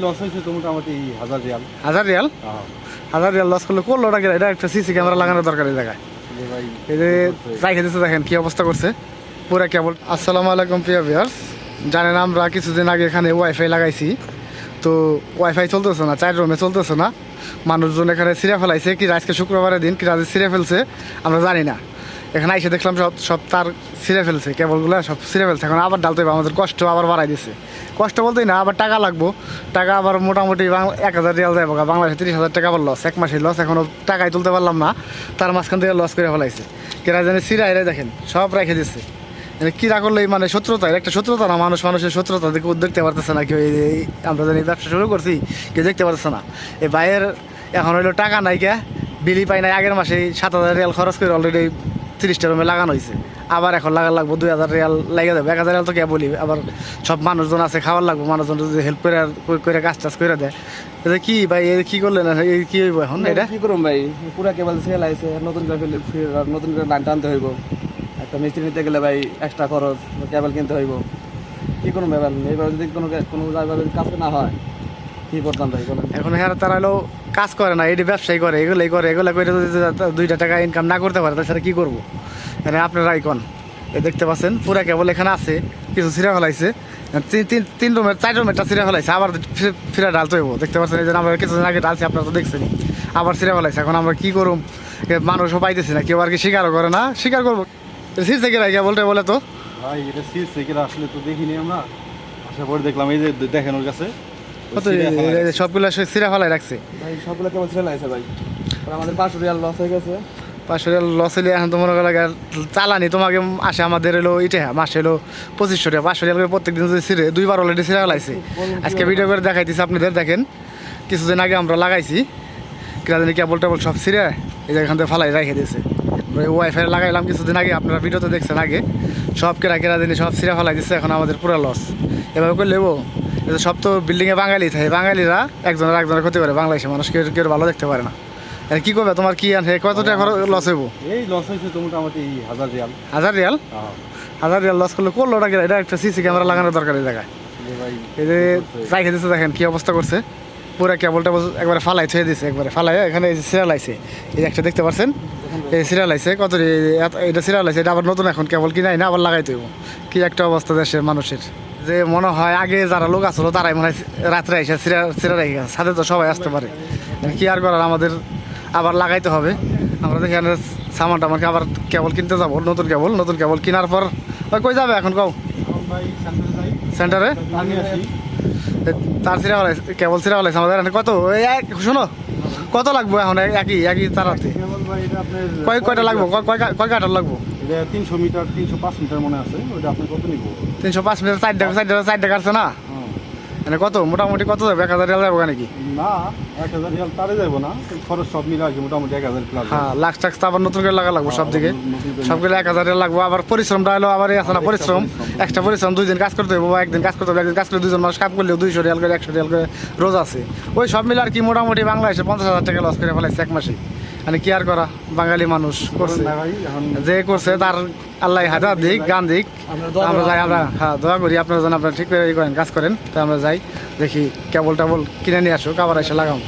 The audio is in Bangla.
লস হয়েছে? তো মোটামুটি হাজার রিয়াল। হাজার রিয়াল? হ্যাঁ। হাজার রিয়াল লস করলে। করল ওটা এটা একটা সিসি ক্যামেরা লাগানোর দরকার এই জায়গায়। যে ভাই এই যে রাইখে দিচ্ছে দেখেন কি অবস্থা করছে? পুরা কেবল আসসালামু আলাইকুম প্রিয় ভিউয়ার্স জানেন আমরা কিছুদিন আগে এখানে ওয়াইফাই লাগাইছি। তো ওয়াইফাই চলতেছে না চার রুমে চলতেছে না। মানুষজন এখানে ছিঁড়ে ফেলাইছে। কি আজকে শুক্রবারের দিন কি রাজে ছিঁড়ে ফেলছে আমরা জানি না। এখানে এসে দেখলাম সব সব তার ছিঁড়ে ফেলছে, কেবলগুলো সব ছিঁড়ে ফেলছে। এখন আবার ডালতে হবে, আমাদের কষ্ট আবার বাড়াই দিচ্ছে কষ্ট বলতেই না, আবার টাকা লাগবো। টাকা আবার মোটামুটি বাং- এক হাজার রিয়াল যাব বাংলাদেশে তিরিশ হাজার টাকা আবার লস এক মাসের লস এখনও টাকাই তুলতে পারলাম না। তার মাঝখান থেকে লস করে ফেলাইছে। কেরা জানি সিরা এরা দেখেন, সব রেখে দিচ্ছে মানে কিরা করলে মানে শত্রুতা একটা শত্রুতা না, মানুষ মানুষের শত্রুতা, দেখে দেখতে পারতেছে না, কেউ এই এই- আমরা জানি ব্যবসা শুরু করছি, কেউ দেখতে পারতেছে না। এই বাইরের এখন হইল টাকা নাই কে, বিলি পাই নাই, আগের মাসে সাত হাজার রিয়াল খরচ করে অলরেডি তিরিশটা রুমে লাগানো হয়েছে আবার এখন লাগা লাগবো দুই হাজার রিয়াল লেগে যাবে এক হাজার রিয়াল তো কে বলি? আবার সব মানুষজন আছে খাওয়ার লাগবো। মানুষজন যদি হেল্প করে করে কাজ টাজ করে দেয়। এটা কি ভাই এই কি করলেন? এই কি হইব এখন? এটা? কি করুম ভাই? পুরা কেবল সেল আইছে নতুন করে নতুন করে লাইন টানতে হইব। একটা মিস্ত্রি নিতে গেলে ভাই এক্সট্রা খরচ কেবল কিনতে হইব। কি করুম ভাই? এইবার যদি কোনো কোনো কাজ না হয় কি করতাম ভাই বলেন? এখন হ্যাঁ তারা হলো কাজ করে না, এটি ব্যবসায়ী করে, এগুলোই করে, এগুলো করে দুইটা টাকা ইনকাম না করতে পারে তাছাড়া কী করব? এখানে আপনারা আইকন এ দেখতে পাচ্ছেন, পুরা কেবল এখানে আছে, কিছু ছিঁড়া ফেলাইছে, তিন তিন তিন রুমের, চার রুমেরটা ছিঁড়া ফেলাইছে, আবার ফিরে- ডালতে হইব। দেখতে পাচ্ছেন, এই যে আমরা কিছুদিন আগে ডালছি আপনারা তো দেখছেনই। আবার ছিঁড়া ফেলাইছে, এখন আমরা কী করুম? মানুষও পাইতেছি না, কেউ আর কি স্বীকারও করে না, স্বীকার করব। ছিঁড়ছে কি রাখি বলতে বলে তো? ভাই, এটা সিজ থেকে আসলে তো দেখিনি আমরা। আশা পরে দেখলাম, এই যে দেখেন ওর কাছে। কত সবগুলো ছিঁড়া ফেলাই রাখছে। ভাই সবগুলো আমাদের পাঁচশো রিয়াল লস হয়ে গেছে। পাঁচশো রিয়াল লস হলে এখন তো করা চালানি তোমাকে আসে আমাদের এলো ইটে মাসে এলো পঁচিশশো টাকা পাঁচশো রিয়াল করে প্রত্যেক দিন যদি ছিঁড়ে দুইবার অলরেডি ছিঁড়ে ফেলাইছে আজকে ভিডিও করে দেখাইতেছি আপনাদের দেখেন। কিছুদিন আগে আমরা লাগাইছি। কিরাদিনী কেবল টেবল সব ছিঁড়ে এই যে এখান থেকে ফালাই রেখে দিয়েছে। ওয়াইফাই লাগাইলাম কিছুদিন আগে আপনারা ভিডিওতে দেখছেন আগে। সব কেরা কেরাদিনী সব ছিঁড়ে ফেলাই দিচ্ছে এখন আমাদের পুরো লস এভাবে করে লেবো এটা সব তো বিল্ডিংয়ে বাঙালি থাকে বাঙালিরা একজনের একজনের ক্ষতি করে। বাংলাদেশে মানুষ কেউ কেউ ভালো দেখতে পারে না। কি করবে? তোমার কি আনছে? কত টাকা লস হইব? এই লস হয়েছে মোটামুটি হাজার রিয়াল। হাজার রিয়াল? হ্যাঁ। হাজার রিয়াল লস করলে করল ওটা? এটা একটা সিসি ক্যামেরা লাগানোর দরকার এই জায়গায়। এই যে রাইখে দিচ্ছে দেখেন কি অবস্থা করছে। পুরো কেবলটা একবারে ফালাই থুয়ে দিছে একবারে। ফালাই এখানে এই যে সিরিয়াল আইছে। এই যে একটা দেখতে পাচ্ছেন এই সিরিয়াল আইছে। কত এটা সিরিয়াল আইছে। এটা আবার নতুন এখন। কেবল কিনাই না আবার লাগাইতে হইব। কি একটা অবস্থা দেশের মানুষের। যে মনে হয় আগে যারা লোক আসলো তারাই মনে হয় রাত্রে এসে সিরা রেখে গেছে। সাথে তো সবাই আসতে পারে। কি আর করার, আমাদের আবার লাগাইতে হবে। আমরা দেখি এখানে সামান টামানকে আবার কেবল কিনতে যাব, নতুন কেবল নতুন কেবল কেনার পর। কই যাবে এখন, কও? সেন্টারে? তার সিরা হলাই কেবল সিরা হলাইছে আমাদের কত? শোনো, কত লাগবো এখন? একই একই তারাতে। কয়, কয়টা লাগবো? কয়- কয় কয় কাটার লাগবো? এটা তিনশো মিটার তিনশো পাঁচ মিটার মনে আছে ওইটা আপনি কত নিব? তিনশো পাঁচ মিটার চার টাকা চার টাকা চার টাকা আছে না? মানে কত? মোটামুটি কত যাবে? এক হাজার যাব নাকি? না এক হাজার রিয়াল তারে যাব না খরচ সব মিলে আর কি মোটামুটি এক হাজার প্লাস হ্যাঁ লাখ টাক্স আবার নতুন করে লাগা লাগবো সব দিকে। নতুন করে সবগুলো এক হাজার লাগবো আবার পরিশ্রমটা হলো আবার এই আছে না পরিশ্রম। এক্সট্রা পরিশ্রম। দুই দিন কাজ করতে হবে বা একদিন কাজ করতে হবে একদিন কাজ করে দুজন মানুষ কাজ করলেও দুইশো রিয়াল করে একশো রিয়াল করে রোজ আছে। ওই সব মিলে আর কি মোটামুটি বাংলাদেশে পঞ্চাশ হাজার টাকা লস করে ফেলাইছে এক মাসে। মানে কি আর করা বাঙালি মানুষ করছে। না ভাই এখন যে করছে তার আল্লাহ হাজার দিক গান দিক। আমরা দোয়া করি। যাই আমরা হ্যাঁ দোয়া করি। আপনারা যেন আপনারা ঠিক করে করেন কাজ করেন। তো আমরা যাই দেখি কেবল টেবল কিনে নিয়ে আসুক আবার এসে লাগাম